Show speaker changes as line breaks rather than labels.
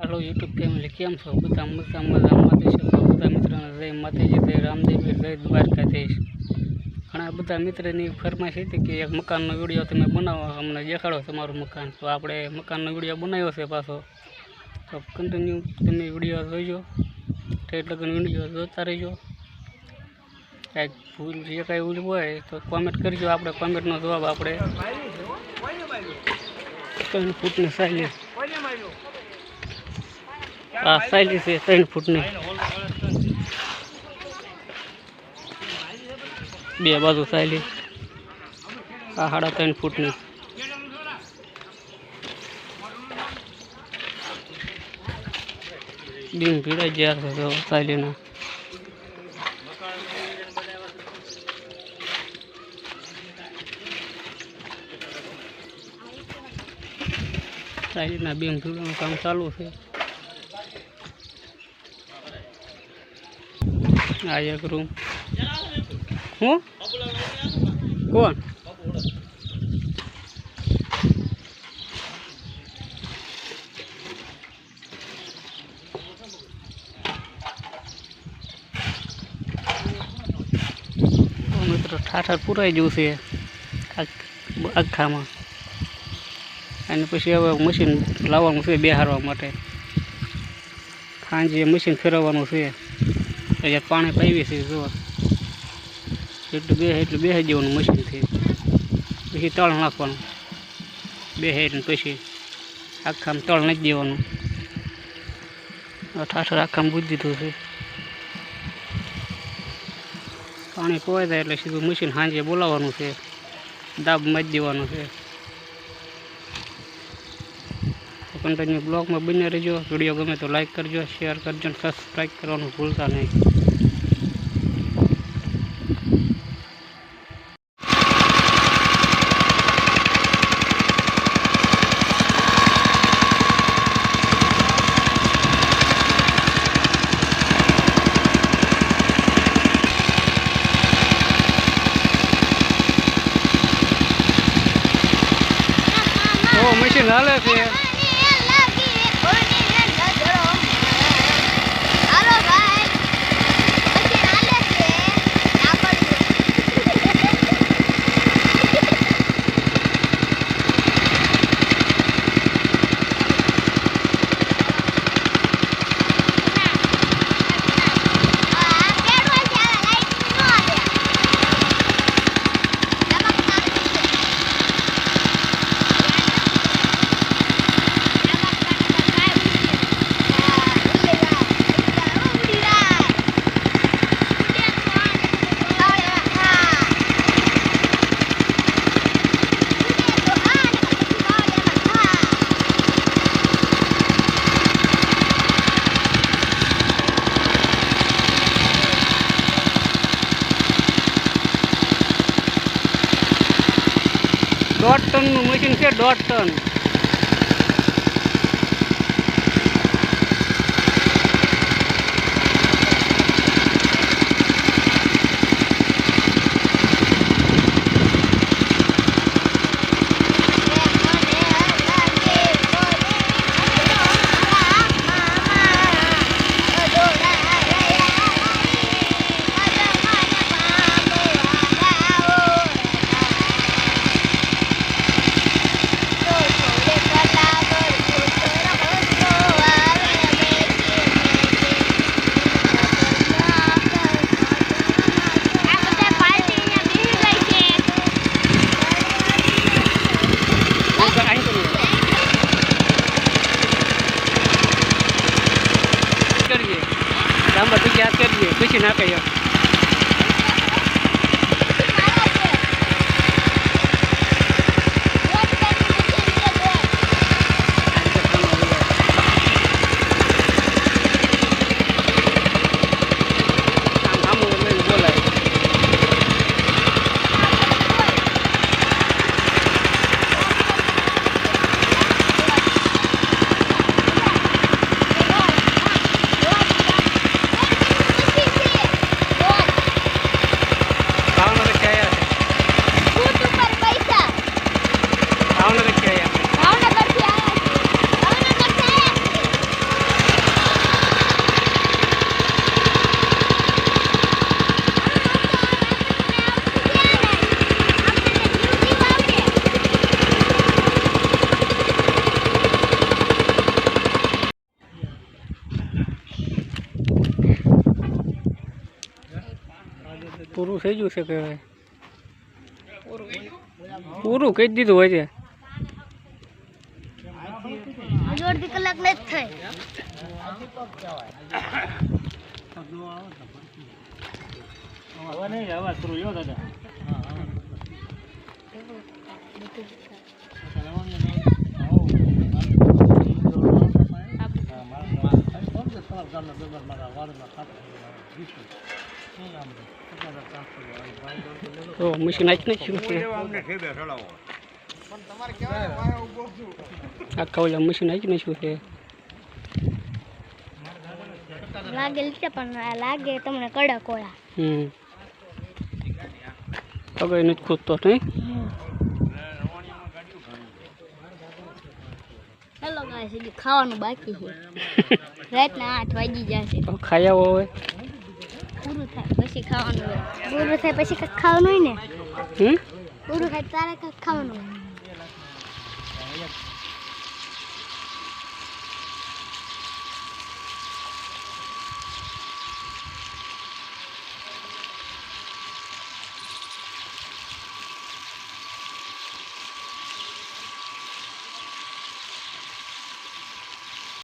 હાલો YouTube family કેમ છો બધા મજા મજા દેશો તો બધા મિત્રોને જય માતાજી, જય રામદેવ, જય દ્વારકાધીશ. ઘણા બધા મિત્રની ફરમાઈશ હતી કે એક મકાનનો વીડિયો તમે બનાવો, અમને દેખાડો તમારું મકાન. તો આપણે મકાનનો વીડિયો બનાવ્યો છે પાછો. તો કન્ટિન્યુ તમે વીડિયો જોઈજો ઠેર લગ્ન વીડિયો જોતા રહેજો. કાંઈક ભૂલ, જે કાંઈ ભૂલ હોય તો કોમેન્ટ કરજો. આપણે કોમેન્ટનો જવાબ આપણે. ત્રણ ફૂટની સાઈઝ આ સાઈલી છે, ત્રણ ફૂટની. બે બાજુ સાયલી. આ સાડા ત્રણ ફૂટની. બીમ ભીડાઈ ગયા છે સાયલીના. સાયલીના સાઈલીના પીડાનું કામ ચાલુ છે. આ એક રૂમ હું? કોણ? મિત્રો, ઠાઠર પુરાઈ ગયું છે આખ- આખામાં. અને પછી હવે મશીન લાવવાનું છે બેહારવા માટે. સાંજે મશીન ફેરવવાનું છે. અહીંયા પાણી પાવી છે, જો. એટલું બે, એટલું બેસી દેવાનું મશીનથી પછી તળ નાખવાનું. બેસે ને પછી આખામાં તળ નાખી દેવાનું. ઠાઠર આખામાં બુજી દીધું છે. પાણી પોવાઈ જાય એટલે સીધું મશીન સાંજે બોલાવવાનું છે. દાબ મારી દેવાનું છે. કન્ટિન્યુ બ્લોગમાં બની રહેજો. વીડિયો ગમે તો લાઇક કરજો શેર કરજો અને સબસ્ક્રાઈબ કરવાનું ભૂલતા નહીં ઓ મશીન હાલે છે
હાલો ભાઈ પછી હાલે છે ના પડતું આ કેડું છે આ લાઈટ નો આવે નમક નાખી
દોઢ ટનનું મશીન છે દોઢ ટન. યાદ કરીએ પછી ના કહીએ. પૂરું થઈ ગયું છે કે પૂરું કહી દીધું હોય છે.
અડધી કલાક ને જ થઈ
હવે નહીં હવે પૂરું લ્યો દાદા તો મશીન નાખી નાખ્યું છે આખા ઓલા મશીન નાખી નાખ્યું છે.
લાગે લીધે પણ લાગે તમને કડક ઓળા
હમ. પગે નથી ખૂદતો નહીં
હેલો ગાઈસ ખાવાનું બાકી છે. રાતના આઠ વાગી જશે.
તો ખાઈ આવો હવે.
પૂરું થાય પછી ખાવાનું હોય. પૂરું થાય પછી ખાવાનું હોય ને?
હમ?
પૂરું થાય તારે ખાવાનું હોય.